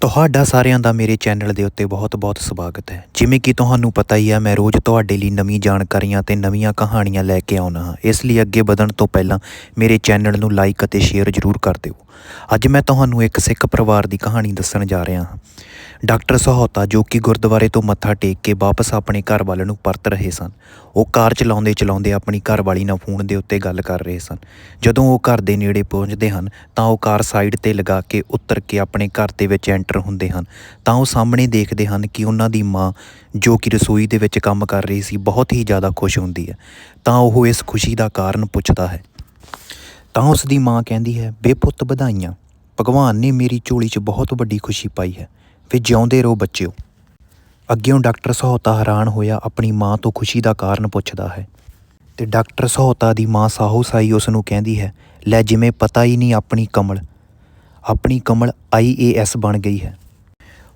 ਤੁਹਾਡਾ ਸਾਰਿਆਂ ਦਾ ਮੇਰੇ ਚੈਨਲ ਦੇ ਉੱਤੇ ਬਹੁਤ-ਬਹੁਤ ਸਵਾਗਤ ਹੈ। ਜਿਵੇਂ ਕਿ ਤੁਹਾਨੂੰ ਪਤਾ ਹੀ ਹੈ ਮੈਂ ਰੋਜ਼ ਤੁਹਾਡੇ ਲਈ ਨਵੀਂ ਜਾਣਕਾਰੀਆਂ ਤੇ ਨਵੀਆਂ ਕਹਾਣੀਆਂ ਲੈ ਕੇ ਆਉਣਾ ਹਾਂ। ਇਸ ਲਈ ਅੱਗੇ ਵਧਣ ਤੋਂ ਪਹਿਲਾਂ ਮੇਰੇ ਚੈਨਲ ਨੂੰ ਲਾਈਕ ਅਤੇ ਸ਼ੇਅਰ ਜ਼ਰੂਰ ਕਰ ਦਿਓ। ਅੱਜ ਮੈਂ ਤੁਹਾਨੂੰ ਇੱਕ ਸਿੱਖ ਪਰਿਵਾਰ ਦੀ ਕਹਾਣੀ ਦੱਸਣ ਜਾ ਰਿਹਾ ਹਾਂ। ਡਾਕਟਰ ਸਹੌਤਾ ਜੋ ਕਿ ਗੁਰਦੁਆਰੇ ਤੋਂ ਮੱਥਾ ਟੇਕ ਕੇ ਵਾਪਸ ਆਪਣੇ ਘਰ ਵੱਲ ਨੂੰ ਪਰਤ ਰਹੇ ਸਨ। ਉਹ ਕਾਰ ਚਲਾਉਂਦੇ ਚਲਾਉਂਦੇ ਆਪਣੀ ਘਰਵਾਲੀ ਨਾਲ ਫੋਨ ਦੇ ਉੱਤੇ ਗੱਲ ਕਰ ਰਹੇ ਸਨ। ਜਦੋਂ ਉਹ ਘਰ ਦੇ ਨੇੜੇ ਪਹੁੰਚਦੇ ਹਨ, ਤਾਂ ਉਹ ਕਾਰ ਸਾਈਡ ਤੇ ਲਗਾ ਕੇ ਉੱਤਰ ਕੇ ਆਪਣੇ ਘਰ ਦੇ ਵਿੱਚ ਐਂਟਰ ਹੁੰਦੇ ਹਨ। ਤਾਂ ਉਹ ਸਾਹਮਣੇ ਦੇਖਦੇ ਹਨ ਕਿ ਉਹਨਾਂ ਦੀ ਮਾਂ, ਜੋ ਕਿ ਰਸੋਈ ਦੇ ਵਿੱਚ ਕੰਮ ਕਰ ਰਹੀ ਸੀ, ਬਹੁਤ ਹੀ ਜ਼ਿਆਦਾ ਖੁਸ਼ ਹੁੰਦੀ ਹੈ। ਤਾਂ ਉਹ ਇਸ ਖੁਸ਼ੀ ਦਾ ਕਾਰਨ ਪੁੱਛਦਾ ਹੈ। ਤਾਂ ਉਸ ਦੀ ਮਾਂ ਕਹਿੰਦੀ ਹੈ ਬੇਪੁੱਤ ਵਧਾਈਆਂ। ਭਗਵਾਨ ਨੇ ਮੇਰੀ ਝੋਲੀ 'ਚ ਬਹੁਤ ਵੱਡੀ ਖੁਸ਼ੀ ਪਾਈ ਹੈ। ਵੀ ਜਿਉਂਦੇ ਰਹੋ ਬੱਚਿਓ। ਅੱਗਿਓਂ ਡਾਕਟਰ ਸਹੋਤਾ ਹੈਰਾਨ ਹੋਇਆ, ਆਪਣੀ ਮਾਂ ਤੋਂ ਖੁਸ਼ੀ ਦਾ ਕਾਰਨ ਪੁੱਛਦਾ ਹੈ। ਤੇ ਡਾਕਟਰ ਸਹੋਤਾ ਦੀ ਮਾਂ ਸਾਹੂ ਸਾਈ ਉਸ ਨੂੰ ਕਹਿੰਦੀ ਹੈ, ਲੈ ਜਿਵੇਂ ਪਤਾ ਹੀ ਨਹੀਂ ਆਪਣੀ ਕਮਲ ਆਪਣੀ ਕਮਲ ਆਈਏਐਸ ਬਣ ਗਈ ਹੈ।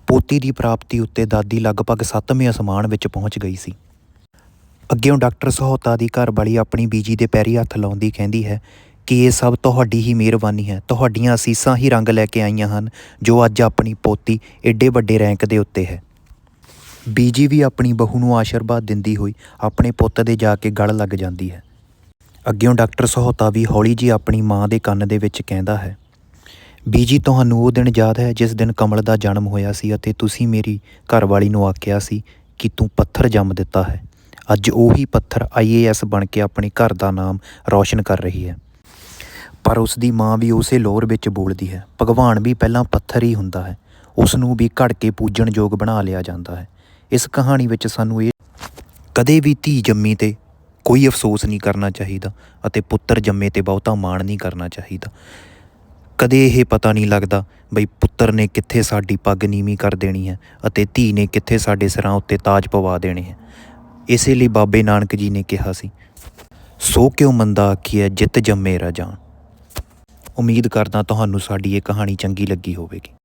ਪੋਤੀ ਦੀ ਪ੍ਰਾਪਤੀ ਉੱਤੇ ਦਾਦੀ ਲਗਭਗ ਸੱਤਵੇਂ ਅਸਮਾਨ ਵਿੱਚ ਪਹੁੰਚ ਗਈ ਸੀ। ਅੱਗਿਓਂ ਡਾਕਟਰ ਸਹੋਤਾ ਦੀ ਘਰਵਾਲੀ ਆਪਣੀ ਬੀਜੀ ਦੇ ਪੈਰੀ ਹੱਥ ਲਾਉਂਦੀ ਕਹਿੰਦੀ ਹੈ ਕਿ ਇਹ ਸਭ ਤੁਹਾਡੀ ਹੀ ਮਿਹਰਬਾਨੀ ਹੈ। ਤੁਹਾਡੀਆਂ ਅਸੀਸਾਂ ਹੀ ਰੰਗ ਲੈ ਕੇ ਆਈਆਂ ਹਨ, ਜੋ ਅੱਜ ਆਪਣੀ ਪੋਤੀ ਏਡੇ ਵੱਡੇ ਰੈਂਕ ਦੇ ਉੱਤੇ ਹੈ। ਬੀਜੀ ਵੀ ਆਪਣੀ ਬਹੂ ਨੂੰ ਆਸ਼ੀਰਵਾਦ ਦਿੰਦੀ ਹੋਈ ਆਪਣੇ ਪੁੱਤ ਦੇ ਜਾ ਕੇ ਗਲ ਲੱਗ ਜਾਂਦੀ ਹੈ। ਅੱਗਿਓਂ ਡਾਕਟਰ ਸਹੋਤਾ ਵੀ ਹੌਲੀ ਜੀ ਆਪਣੀ ਮਾਂ ਦੇ ਕੰਨ ਦੇ ਵਿੱਚ ਕਹਿੰਦਾ ਹੈ, ਬੀਜੀ, ਤੁਹਾਨੂੰ ਉਹ ਦਿਨ ਯਾਦ ਹੈ ਜਿਸ ਦਿਨ ਕਮਲ ਦਾ ਜਨਮ ਹੋਇਆ ਸੀ ਅਤੇ ਤੁਸੀਂ ਮੇਰੀ ਘਰਵਾਲੀ ਨੂੰ ਆਖਿਆ ਸੀ ਕਿ ਤੂੰ ਪੱਥਰ ਜੰਮ ਦਿੱਤਾ ਹੈ। ਅੱਜ ਉਹੀ ਪੱਥਰ ਆਈਏਐਸ ਬਣ ਕੇ ਆਪਣੇ ਘਰ ਦਾ ਨਾਮ ਰੌਸ਼ਨ ਕਰ ਰਹੀ ਹੈ। ਪਰ ਉਸ ਦੀ ਮਾਂ ਵੀ ਉਸੇ ਲੋਰ ਵਿੱਚ ਬੋਲਦੀ ਹੈ। ਭਗਵਾਨ ਵੀ ਪਹਿਲਾਂ ਪੱਥਰ ਹੀ ਹੁੰਦਾ ਹੈ। ਉਸ ਨੂੰ ਵੀ ਘੜ ਕੇ ਪੂਜਣ ਯੋਗ ਬਣਾ ਲਿਆ ਜਾਂਦਾ ਹੈ। ਇਸ ਕਹਾਣੀ ਵਿੱਚ ਸਾਨੂੰ ਇਹ ਕਦੇ ਵੀ ਧੀ ਜੰਮੀ ਤੇ ਕੋਈ ਅਫਸੋਸ ਨਹੀਂ ਕਰਨਾ ਚਾਹੀਦਾ ਅਤੇ ਪੁੱਤਰ ਜੰਮੇ ਤੇ ਬਹੁਤਾ ਮਾਣ ਨਹੀਂ ਕਰਨਾ ਚਾਹੀਦਾ। ਕਦੇ ਇਹ ਪਤਾ ਨਹੀਂ ਲੱਗਦਾ ਬਈ ਪੁੱਤਰ ਨੇ ਕਿੱਥੇ ਸਾਡੀ ਪੱਗ ਨੀਵੀਂ ਕਰ ਦੇਣੀ ਹੈ ਅਤੇ ਧੀ ਨੇ ਕਿੱਥੇ ਸਾਡੇ ਸਿਰਾਂ ਉੱਤੇ ਤਾਜ ਪਵਾ ਦੇਣੇ ਹੈ। ਇਸੇ ਲਈ ਬਾਬੇ ਨਾਨਕ ਜੀ ਨੇ ਕਿਹਾ ਸੀ, ਸੋ ਕਿਉ ਮੰਦਾ ਆਖੀਐ, ਜਿੱਤ ਜੰਮੇ ਰਜਾਨ ਉਮੀਦ ਕਰਦਾ ਤੁਹਾਨੂੰ ਸਾਡੀ ਇਹ ਕਹਾਣੀ ਚੰਗੀ ਲੱਗੀ ਹੋਵੇਗੀ।